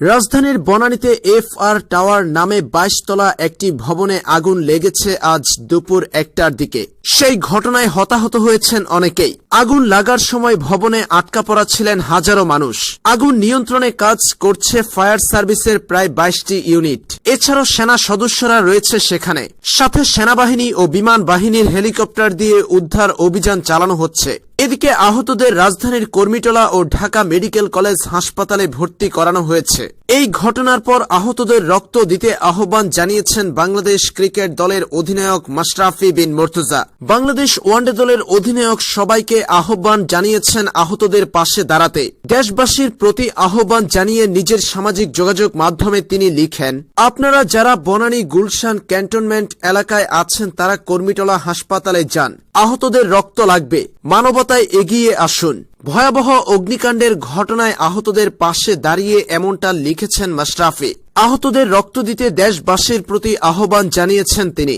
রাজধানীর বনানীতে F R tower নামে বাইশ তলা একটি ভবনে আগুন লেগেছে আজ দুপুর একটার দিকে। সেই ঘটনায় হতাহত হয়েছেন অনেকেই। আগুন লাগার সময় ভবনে আটকা পড়া ছিলেন হাজারো মানুষ। আগুন নিয়ন্ত্রণে কাজ করছে ফায়ার সার্ভিসের প্রায় বাইশটি ইউনিট। এছাড়াও সেনা সদস্যরা রয়েছে সেখানে। সাথে সেনাবাহিনী ও বিমান বাহিনীর হেলিকপ্টার দিয়ে উদ্ধার অভিযান চালানো হচ্ছে। এদিকে আহতদের রাজধানীর কর্মীটোলা ও ঢাকা মেডিকেল কলেজ হাসপাতালে ভর্তি করানো হয়েছে। এই ঘটনার পর আহতদের রক্ত দিতে আহ্বান জানিয়েছেন বাংলাদেশ ক্রিকেট দলের অধিনায়ক মাশরাফি বিন মর্তুজা। বাংলাদেশ ওয়ানডে দলের অধিনায়ক সবাইকে আহ্বান জানিয়েছেন আহতদের পাশে দাঁড়াতে। দেশবাসীর প্রতি আহ্বান জানিয়ে নিজের সামাজিক যোগাযোগ মাধ্যমে তিনি লিখেন, আপনারা যারা বনানী গুলশান ক্যান্টনমেন্ট এলাকায় আছেন তারা কর্মীটলা হাসপাতালে যান। আহতদের রক্ত লাগবে। মানবতায় এগিয়ে আসুন। ভয়াবহ অগ্নিকাণ্ডের ঘটনায় আহতদের পাশে দাঁড়িয়ে এমনটা লিখেছেন মাশরাফি। আহতদের রক্ত দিতে দেশবাসীর প্রতি আহ্বান জানিয়েছেন তিনি।